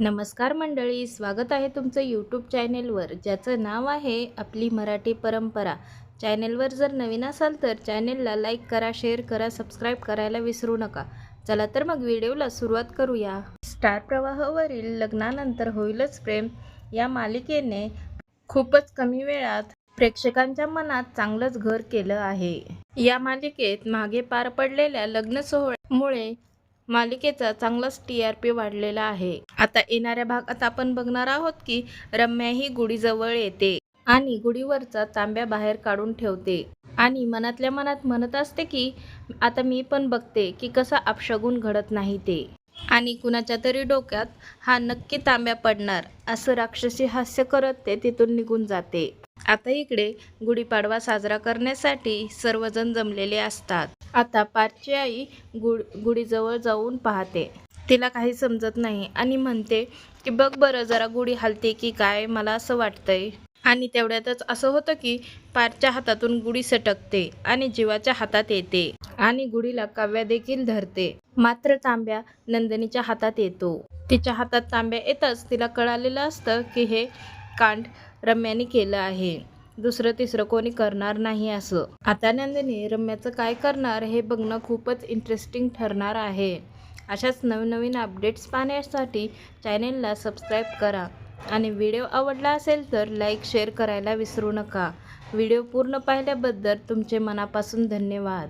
नमस्कार मंडळी स्वागत आहे तुमचं यूट्यूब चॅनेलवर ज्याचं नाव आहे आपली मराठी परंपरा. चॅनेलवर जर नवीन असाल तर चॅनेलला लाईक करा शेअर करा सबस्क्राईब करायला विसरू नका. चला तर मग व्हिडिओला सुरुवात करूया. स्टार प्रवाहावरील लग्नानंतर होईलच प्रेम. या मालिकेने खूपच कमी वेळात प्रेक्षकांच्या मनात चांगलंच घर केलं आहे. या मालिकेत मागे पार पडलेल्या लग्न सोहळ्यामुळे मालिकेचा चांगलाच टी आर पी वाढलेला आहे. आता येणाऱ्या भागात आपण बघणार आहोत की रम्या ही गुढीजवळ येते आणि गुढीवरचा तांब्या बाहेर काढून ठेवते आणि मनातल्या मनात म्हणत असते की आता मी पण बघते की कसा अपशगुन घडत नाही ते. आणि कुणाच्या तरी डोक्यात हा नक्की तांब्या पडणार असं राक्षसी हास्य करत ते तिथून निघून जाते. आता इकडे गुढीपाडवा साजरा करण्यासाठी सर्वजण जमलेले असतात. आता पारची आई गुढ गुढीजवळ जाऊन पाहते. तिला काही समजत नाही आणि म्हणते की बघ बरं जरा गुढी हलते की काय? मला असं वाटतंय. आणि तेवढ्यातच असं होतं की पारच्या हातातून गुढी सटकते आणि जीवाच्या हातात येते आणि गुढीला काव्या देखील धरते. मात्र तांब्या नंदिनीच्या हातात येतो. तिच्या हातात तांब्या येताच तिला कळालेलं असतं की हे कांड रम्याने केलं आहे. दुसरं तिसरं कोणी करणार नाही असं. आता नंदिनी रम्याचं काय करणार हे बघणं खूपच इंटरेस्टिंग ठरणार आहे. अशाच नवनवीन अपडेट्स पाहण्यासाठी चॅनेलला सबस्क्राईब करा. आणि व्हिडिओ आवडला असेल तर लाईक शेअर करायला विसरू नका. व्हिडिओ पूर्ण पाहिल्याबद्दल तुमचे मनापासून धन्यवाद.